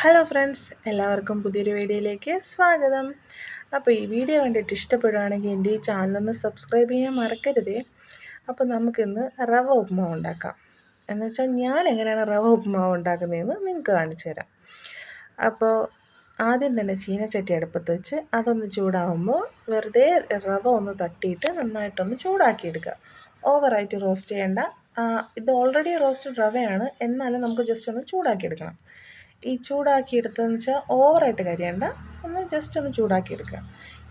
Hello friends എല്ലാവർക്കും പുതിയൊരു വീഡിയോയിലേക്ക് സ്വാഗതം. അപ്പോൾ ഈ വീഡിയോ കണ്ടിട്ട് ഇഷ്ടപ്പെടുകയാണെങ്കിൽ എന്റെ ഈ ചാനലൊന്ന് സബ്സ്ക്രൈബ് ചെയ്യാൻ മറക്കരുതേ. അപ്പോൾ നമുക്കിന്ന് റവ ഉപ്മാവ് ഉണ്ടാക്കാം. എന്ന് വെച്ചാൽ ഞാൻ എങ്ങനെയാണ് റവ ഉപ്മാവ് ഉണ്ടാക്കുന്നതെന്ന് നിങ്ങൾക്ക് കാണിച്ചു തരാം. അപ്പോൾ ആദ്യം തന്നെ ചീനച്ചട്ടി അടുപ്പത്ത് വെച്ച് അതൊന്ന് ചൂടാവുമ്പോൾ വെറുതെ റവ ഒന്ന് തട്ടിയിട്ട് നന്നായിട്ടൊന്ന് ചൂടാക്കിയെടുക്കുക. ഓവറായിട്ട് റോസ്റ്റ് ചെയ്യേണ്ട. ഇത് ഓൾറെഡി റോസ്റ്റഡ് റവയാണ്. എന്നാലും നമുക്ക് ജസ്റ്റ് ഒന്ന് ചൂടാക്കിയെടുക്കണം. ഈ ചൂടാക്കിയെടുത്തതെന്ന് വെച്ചാൽ ഓവറായിട്ട് കരിയണ്ട. ഒന്ന് ജസ്റ്റ് ഒന്ന് ചൂടാക്കിയെടുക്കുക.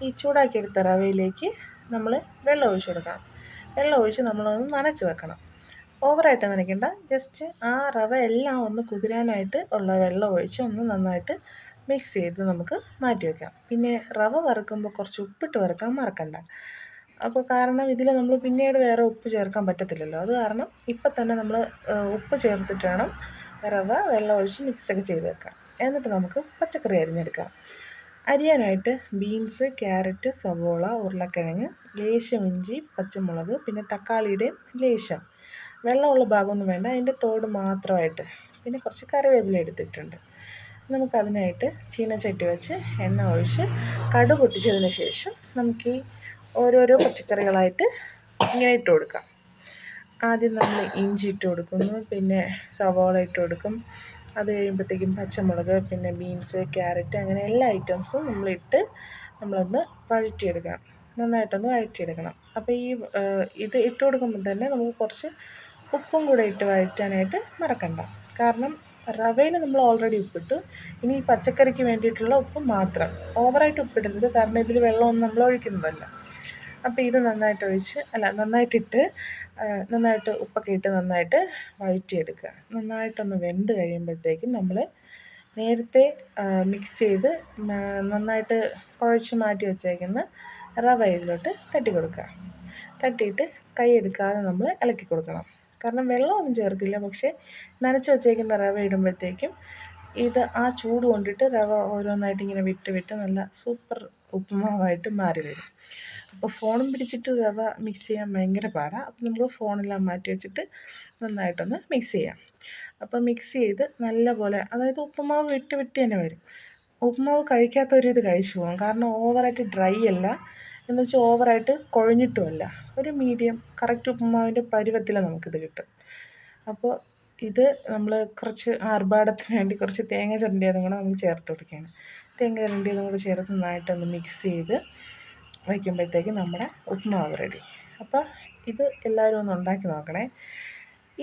ഈ ചൂടാക്കിയെടുത്ത റവയിലേക്ക് നമ്മൾ വെള്ളം ഒഴിച്ച് കൊടുക്കണം. വെള്ളം ഒഴിച്ച് നമ്മളൊന്ന് നനച്ച് വെക്കണം. ഓവറായിട്ട് നനയ്ക്കണ്ട. ജസ്റ്റ് ആ റവ എല്ലാം ഒന്ന് കുതിരാനായിട്ട് ഉള്ള വെള്ളം ഒഴിച്ച് ഒന്ന് നന്നായിട്ട് മിക്സ് ചെയ്ത് നമുക്ക് മാറ്റി വെക്കാം. പിന്നെ റവ വറുക്കുമ്പോൾ കുറച്ച് ഉപ്പിട്ട് വറുക്കാൻ മറക്കണ്ട. അപ്പോൾ കാരണം ഇതിൽ നമ്മൾ പിന്നീട് വേറെ ഉപ്പ് ചേർക്കാൻ പറ്റത്തില്ലല്ലോ. അത് കാരണം ഇപ്പം തന്നെ നമ്മൾ ഉപ്പ് ചേർത്തിട്ട് വേണം റവ വെള്ളം ഒഴിച്ച് മിക്സൊക്കെ ചെയ്ത് വെക്കാം. എന്നിട്ട് നമുക്ക് പച്ചക്കറി അരിഞ്ഞെടുക്കാം അരിയാനായിട്ട് ബീൻസ് ക്യാരറ്റ് സവോള ഉരുളക്കിഴങ്ങ് ലേശം ഇഞ്ചി പച്ചമുളക് പിന്നെ തക്കാളിയുടെയും ലേശം. വെള്ളമുള്ള ഭാഗമൊന്നും വേണ്ട. അതിന്റെ തോട് മാത്രമായിട്ട് പിന്നെ കുറച്ച് കറിവേപ്പില എടുത്തിട്ടുണ്ട്. നമുക്കതിനായിട്ട് ചീനച്ചട്ടി വെച്ച് എണ്ണ ഒഴിച്ച് കടു പൊട്ടിച്ചതിന് ശേഷം നമുക്ക് ഈ ഓരോരോ പച്ചക്കറികളായിട്ട് ഇങ്ങനെ ഇട്ട് കൊടുക്കാം. ആദ്യം നമ്മൾ ഇഞ്ചി ഇട്ട് കൊടുക്കുന്നു പിന്നെ സവാള ഇട്ട് കൊടുക്കും. അത് കഴിയുമ്പോഴത്തേക്കും പച്ചമുളക് പിന്നെ ബീൻസ് ക്യാരറ്റ് അങ്ങനെ എല്ലാ ഐറ്റംസും നമ്മളിട്ട് നമ്മളൊന്ന് വഴറ്റിയെടുക്കണം. നന്നായിട്ടൊന്ന് വഴറ്റിയെടുക്കണം. അപ്പോൾ ഈ ഇത് ഇട്ട് കൊടുക്കുമ്പോൾ തന്നെ നമുക്ക് കുറച്ച് ഉപ്പും കൂടെ ഇട്ട് വഴറ്റാനായിട്ട് മറക്കണ്ട. കാരണം റവയിൽ നമ്മൾ ഓൾറെഡി ഉപ്പിട്ടു. ഇനി ഈ പച്ചക്കറിക്ക് വേണ്ടിയിട്ടുള്ള ഉപ്പ് മാത്രം. ഓവറായിട്ട് ഉപ്പിടരുത്. കാരണം ഇതിൽ വെള്ളമൊന്നും നമ്മൾ ഒഴിക്കുന്നതല്ല. അപ്പോൾ ഇത് നന്നായിട്ട് ഒഴിച്ച് അല്ല നന്നായിട്ടിട്ട് നന്നായിട്ട് ഉപ്പൊക്കെ ഇട്ട് നന്നായിട്ട് വഴറ്റിയെടുക്കുക. നന്നായിട്ടൊന്ന് വെന്ത് കഴിയുമ്പോഴത്തേക്കും നമ്മൾ നേരത്തെ മിക്സ് ചെയ്ത് നന്നായിട്ട് കുഴച്ച് മാറ്റി വെച്ചേക്കുന്ന റവ ഇതിലോട്ട് തട്ടി കൊടുക്കുക തട്ടിയിട്ട് കൈ എടുക്കാതെ നമ്മൾ ഇളക്കി കൊടുക്കണം. കാരണം വെള്ളമൊന്നും ചേർക്കില്ല. പക്ഷേ നനച്ച് വെച്ചേക്കുന്ന റവ ഇടുമ്പോഴത്തേക്കും ഇത് ആ ചൂട് കൊണ്ടിട്ട് റവ ഓരോന്നായിട്ട് ഇങ്ങനെ വിട്ട് വിട്ട് നല്ല സൂപ്പർ ഉപ്പുമാവായിട്ട് മാറി വരും. അപ്പോൾ ഫോണും പിടിച്ചിട്ട് റവ മിക്സ് ചെയ്യാൻ ഭയങ്കര പാടാണ് അപ്പോൾ നമ്മൾ ഫോണെല്ലാം മാറ്റി വെച്ചിട്ട് നന്നായിട്ടൊന്ന് മിക്സ് ചെയ്യാം. അപ്പോൾ മിക്സ് ചെയ്ത് നല്ല പോലെ അതായത് ഉപ്പുമാവ് വിട്ട് വിട്ട് തന്നെ വരും. ഉപ്പുമാവ് കഴിക്കാത്തവരിത് കഴിച്ചു പോകും കാരണം ഓവറായിട്ട് ഡ്രൈ അല്ല. എന്ന് വെച്ചാൽ ഓവറായിട്ട് കുഴഞ്ഞിട്ടുമല്ല ഒരു മീഡിയം കറക്റ്റ് ഉപ്പുമാവിന്റെ പരുവത്തിൽ നമുക്കിത് കിട്ടും. അപ്പോൾ ഇത് നമ്മൾ കുറച്ച് ആർഭാടത്തിന് വേണ്ടി കുറച്ച് തേങ്ങ ചിരണ്ടിയതും കൂടെ നമ്മൾ ചേർത്ത് കൊടുക്കുകയാണ്. തേങ്ങ ചിരണ്ടിയതും കൂടെ ചേർത്ത് നന്നായിട്ടൊന്ന് മിക്സ് ചെയ്ത് വയ്ക്കുമ്പോഴത്തേക്ക് നമ്മുടെ ഉപ്പുമാവ് റെഡി അപ്പോൾ ഇത് എല്ലാവരും ഒന്ന് ഉണ്ടാക്കി നോക്കണേ.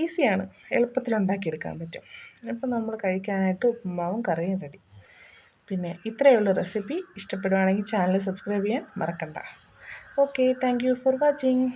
ഈസിയാണ് എളുപ്പത്തിൽ ഉണ്ടാക്കിയെടുക്കാൻ പറ്റും. അപ്പോൾ നമ്മൾ കഴിക്കാനായിട്ട് ഉപ്പുമാവും കറിയും റെഡി പിന്നെ ഇത്രയേ ഉള്ളൂ റെസിപ്പി ഇഷ്ടപ്പെടുവാണെങ്കിൽ ചാനൽ സബ്സ്ക്രൈബ് ചെയ്യാൻ മറക്കണ്ട. Okay thank you for watching